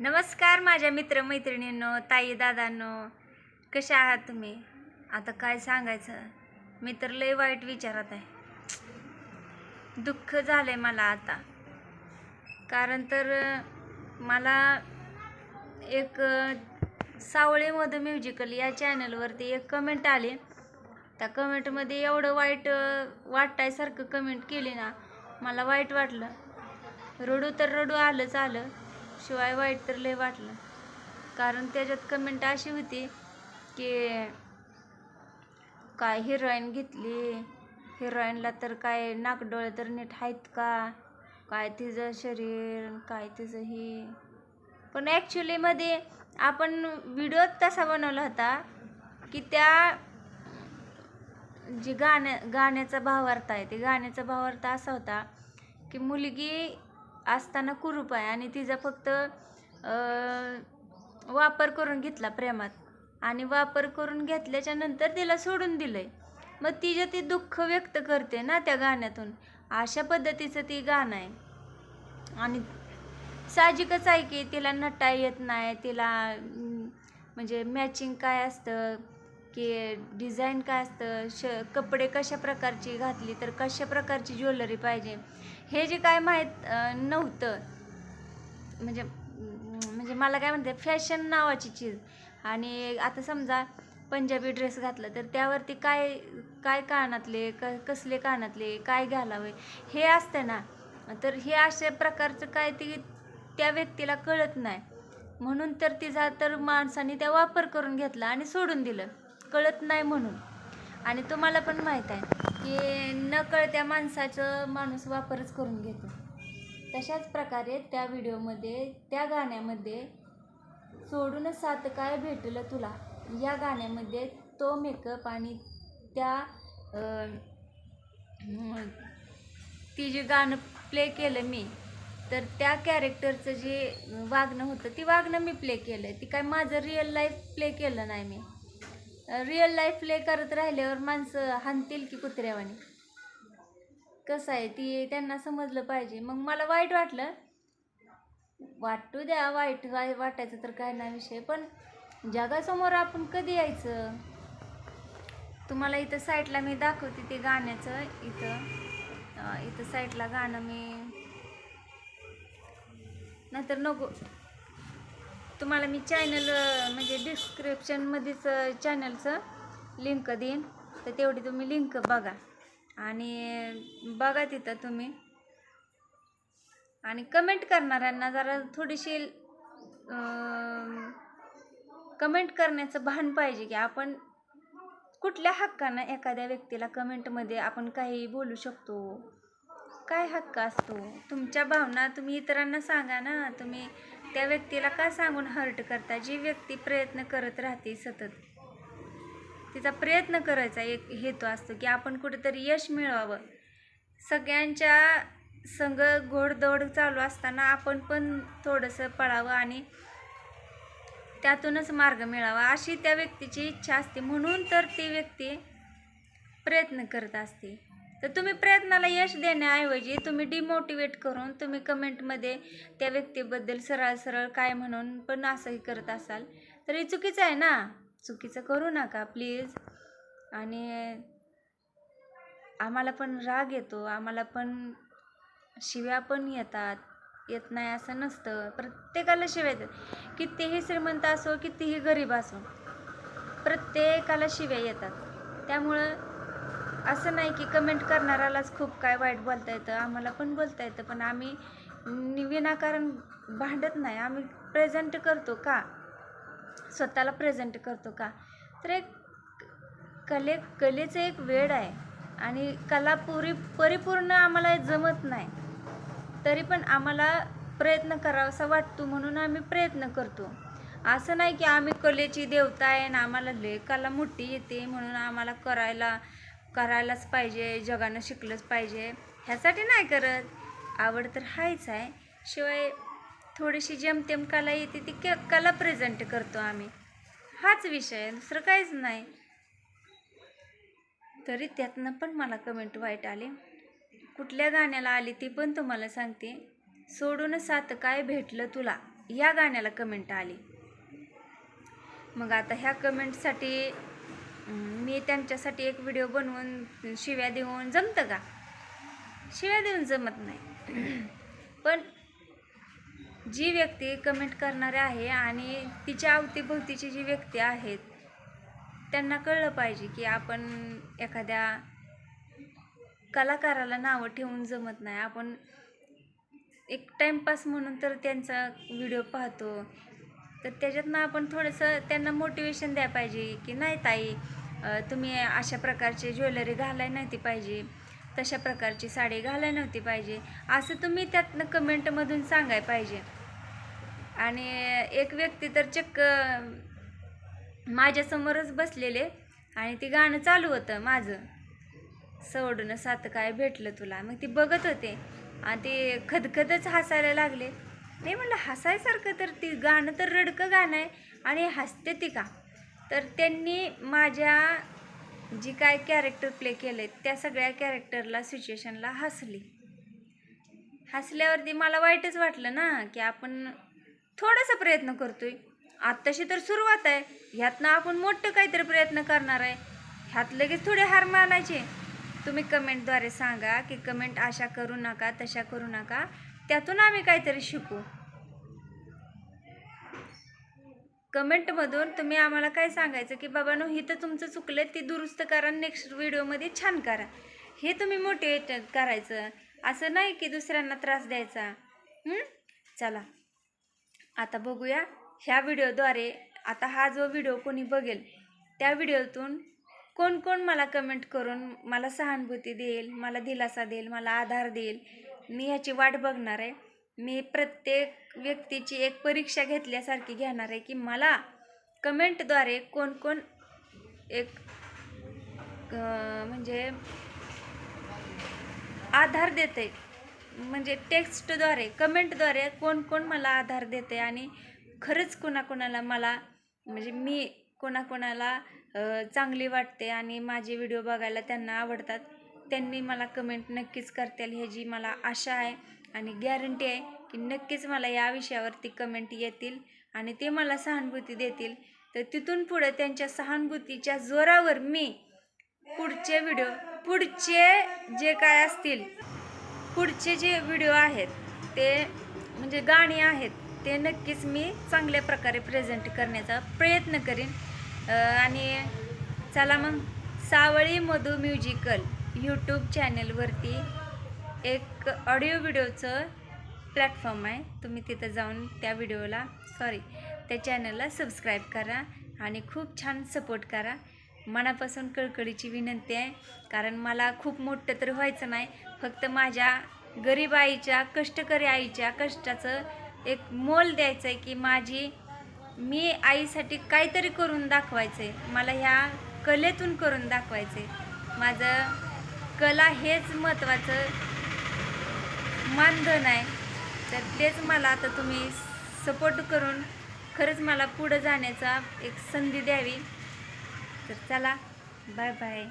नमस्कार माझ्या मित्रमैत्रिणींनो ताई दादांनो कशा आहात तुम्ही? आता काय सांगायचं? मी तर लय वाईट विचारात आहे. दुःख झालं आहे मला आता. कारण तर मला एक सावळे मध म्युझिकल या चॅनलवरती एक कमेंट आली. त्या कमेंटमध्ये एवढं वाईट वाटायसारखं कमेंट केली ना मला वाईट वाटलं. रडू तर रडू आलंच आलं शिवाय वाईट तर लय वाटलं. कारण त्याच्यात कमेंट अशी होती की काय हिरोईन घेतली? हिरोईनला तर काय नाकडोळे तर नीट आहेत का? काय तिचं शरीर काय तिचं हे? पण ॲक्च्युलीमध्ये आपण व्हिडिओ तसा बनवला होता की त्या जी गाण्या गाण्याचा भावार्थ आहे ते गाण्याचा भावार्थ असा होता की मुलगी असताना कुरूप आहे आणि तिचा फक्त वापर करून घेतला प्रेमात. आणि वापर करून घेतल्याच्या नंतर तिला सोडून दिलंय. मग तिच्या ती दुःख व्यक्त करते ना त्या गाण्यातून. अशा पद्धतीचं ती गाणं आहे. आणि साहजिकच आहे की तिला नटा येत नाही तिला म्हणजे मॅचिंग काय असतं? की डिझाईन काय असतं श कपडे कशा प्रकारची घातली तर कशा प्रकारची ज्वेलरी पाहिजे हे जे काय माहीत नव्हतं. म्हणजे म्हणजे मला काय म्हणते फॅशन नावाची चीज. आणि आता समजा पंजाबी ड्रेस घातला तर त्यावरती काय काय कानातले क कसले कानातले काय घालावे हे असतं ना. तर हे अशा प्रकारचं काय ती त्या व्यक्तीला कळत नाही. म्हणून तर तिचा तर माणसाने त्या वापर करून घेतला आणि सोडून दिलं. कळत नाही म्हणून. आणि तुम्हाला पण माहीत आहे की न कळत्या माणसाचं माणूस वापरच करून घेतो. तशाच प्रकारे त्या व्हिडिओमध्ये त्या गाण्यामध्ये सोडूनच सात काय भेटलं तुला? या गाण्यामध्ये तो मेकअप आणि त्या ती जे गाणं प्ले केलं मी तर त्या कॅरेक्टरचं जे वागणं होतं ती वागणं मी प्ले केलं आहे ती काय माझं रिअल लाईफ प्ले केलं नाही मी. रिअल लाईफ प्ले करत राहिल्यावर माणसं हाणतील की कुत्र्यावानी? कसं आहे? ती त्यांना समजलं पाहिजे. मग मला वाईट वाटलं. वाटू द्या वाईट वाई वाटायचं तर काय नाही विषय. पण जगासमोर आपण कधी यायचं? तुम्हाला इथं साईडला मी दाखवते ते गाण्याचं. इथं इथं साईडला गाणं मी नंतर नको. तुम्हाला मी चॅनल म्हणजे डिस्क्रिप्शनमध्येच चॅनलचं लिंक देईन. तर तेवढी तुम्ही लिंक बघा. आणि बघा तिथं तुम्ही. आणि कमेंट करणाऱ्यांना जरा थोडीशी कमेंट करण्याचं भान पाहिजे की आपण कुठल्या हक्कानं एखाद्या व्यक्तीला कमेंटमध्ये आपण काही बोलू शकतो? काय हक्क असतो? तुमच्या भावना तुम्ही इतरांना सांगा ना. तुम्ही त्या व्यक्तीला का सांगून हर्ट करता? जी व्यक्ती प्रयत्न करत राहते सतत तिचा प्रयत्न करायचा एक हेतू असतो की आपण कुठेतरी यश मिळवावं. सगळ्यांच्या संग घोडदौड चालू असताना आपण पण थोडंसं पळावं आणि त्यातूनच मार्ग मिळावा अशी त्या व्यक्तीची इच्छा असते. म्हणून तर ती व्यक्ती प्रयत्न करत असते. तर तुम्ही प्रयत्नाला यश देण्याऐवजी तुम्ही डिमोटिवेट करून तुम्ही कमेंटमध्ये त्या व्यक्तीबद्दल सरळ सरळ काय म्हणून पण असंही करत असाल तर हे चुकीचं आहे ना? चुकीचं करू नका प्लीज आणि आम्हाला पण राग येतो आम्हाला पण शिव्या पण येतात येत नाही असं नसतं. प्रत्येकाला शिव्या येतात. कितीही श्रीमंत असो कितीही गरीब असो प्रत्येकाला शिव्या येतात. त्यामुळं असं नाही की कमेंट करणाऱ्यालाच खूप काय वाईट बोलता येतं आम्हाला पण बोलता येतं पण आम्ही नि- विनाकारण भांडत नाही. आम्ही प्रेझेंट करतो का? स्वतःला प्रेझेंट करतो का? तर एक कले कलेचं एक वेळ आहे आणि कला पुरी परिपूर्ण आम्हाला जमत नाही. तरी पण आम्हाला प्रयत्न करावासा वाटतो म्हणून आम्ही प्रयत्न करतो. असं नाही की आम्ही कलेची देवता आहे आणि आम्हाला ले कला मोठी येते म्हणून आम्हाला करायला करायलाच पाहिजे जगानं शिकलंच पाहिजे. ह्यासाठी नाही करत. आवड तर हायच आहे. शिवाय थोडीशी जेमतेम कला येते ती क कला प्रेझेंट करतो आम्ही. हाच विषय दुसरं काहीच नाही. तरी त्यातनं पण मला कमेंट वाईट आली. कुठल्या गाण्याला आली ती पण तुम्हाला सांगते. सोडून सात काय भेटलं तुला या गाण्याला कमेंट आली. मग आता ह्या कमेंटसाठी मी त्यांच्यासाठी एक व्हिडिओ बनवून शिव्या देऊन जमतं का? शिव्या देऊन जमत नाही. पण जी व्यक्ती कमेंट करणारे आहे आणि तिच्या अवतीभोवतीची जी व्यक्ती आहेत त्यांना कळलं पाहिजे की आपण एखाद्या कलाकाराला नावं ठेवून जमत नाही. आपण एक टाईमपास म्हणून तर त्यांचा व्हिडिओ पाहतो. तर त्याच्यातनं आपण थोडंसं त्यांना मोटिवेशन द्यायला पाहिजे की नाही ताई तुम्ही अशा प्रकारची ज्वेलरी घालाय नव्हती पाहिजे. तशा प्रकारची साडी घालाय नव्हती पाहिजे. असं तुम्ही त्यातनं कमेंटमधून सांगाय पाहिजे. आणि एक व्यक्ती तर चक्क माझ्यासमोरच बसलेले आणि ती गाणं चालू होतं माझं. सवडून सात काय भेटलं तुला? मग ती बघत होते. आणि ते खदखदच हसायला लागले. नाही म्हणलं हसायसारखं तर ती गाणं तर रडकं गाणं आहे. आणि हसते ती का? तर त्यांनी माझ्या जी काय कॅरेक्टर प्ले केले त्या सगळ्या कॅरेक्टरला सिच्युएशनला हसली. हसल्यावरती मला वाईटच वाटलं ना की आपण थोडासा प्रयत्न करतोय. आत्ताशी तर सुरुवात आहे. ह्यातनं आपण मोठं काहीतरी प्रयत्न करणार आहे. ह्यात लगेच थोडे हार मानायचे तुम्ही कमेंटद्वारे सांगा की कमेंट अशा करू नका तशा करू नका. त्यातून आम्ही काहीतरी शिकू. कमेंटमधून तुम्ही आम्हाला काय सांगायचं की बाबानो ही तर तुमचं चुकलं ती दुरुस्त करा नेक्स्ट व्हिडिओमध्ये छान करा. हे तुम्ही मोटिवेट करायचं. असं नाही की दुसऱ्यांना त्रास द्यायचा. चला. आता बघूया ह्या व्हिडिओद्वारे आता हा जो व्हिडिओ कोणी बघेल त्या व्हिडिओतून कोण कोण मला कमेंट करून मला सहानुभूती देईल मला दिलासा देईल मला आधार देईल मी ह्याची वाट बघणार आहे. मी प्रत्येक व्यक्तीची एक परीक्षा घेतल्यासारखी घेणार आहे की मला कमेंटद्वारे कोण कोण एक म्हणजे आधार देते. म्हणजे टेक्स्टद्वारे कमेंटद्वारे कोण कोण मला आधार देते आणि खरंच कोणाकोणाला मला म्हणजे मी कोणाकोणाला चांगली वाटते आणि माझे व्हिडिओ बघायला त्यांना आवडतात त्यांनी मला कमेंट नक्कीच करतील ह्याची मला आशा आहे आणि गॅरंटी आहे की नक्कीच मला या विषयावरती कमेंट येतील आणि ते मला सहानुभूती देतील. तर तिथून पुढं त्यांच्या सहानुभूतीच्या जोरावर मी पुढचे व्हिडिओ पुढचे जे काय असतील पुढचे जे व्हिडिओ आहेत ते म्हणजे गाणी आहेत ते नक्कीच मी चांगल्या प्रकारे प्रेझेंट करण्याचा प्रयत्न करीन. आणि चला मग सावळी मधू म्युझिकल यूट्यूब चॅनलवरती एक ऑडिओ व्हिडिओचं प्लॅटफॉर्म आहे. तुम्ही तिथं जाऊन त्या व्हिडिओला सॉरी त्या चॅनलला सबस्क्राईब करा आणि खूप छान सपोर्ट करा. मनापासून कळकळीची विनंती आहे. कारण मला खूप मोठं तर व्हायचं नाही. फक्त माझ्या गरीब आईच्या कष्टकरी आईच्या कष्टाचं एक मोल द्यायचं आहे की माझी मी आईसाठी काहीतरी करून दाखवायचं आहे मला ह्या कलेतून करून दाखवायचं आहे माझं कला हेच महत्त्वाचं मानधन आहे. तर तेच मला आता तुम्ही सपोर्ट करून खरंच मला पुढं जाण्याचा एक संधी द्यावी. तर चला बाय बाय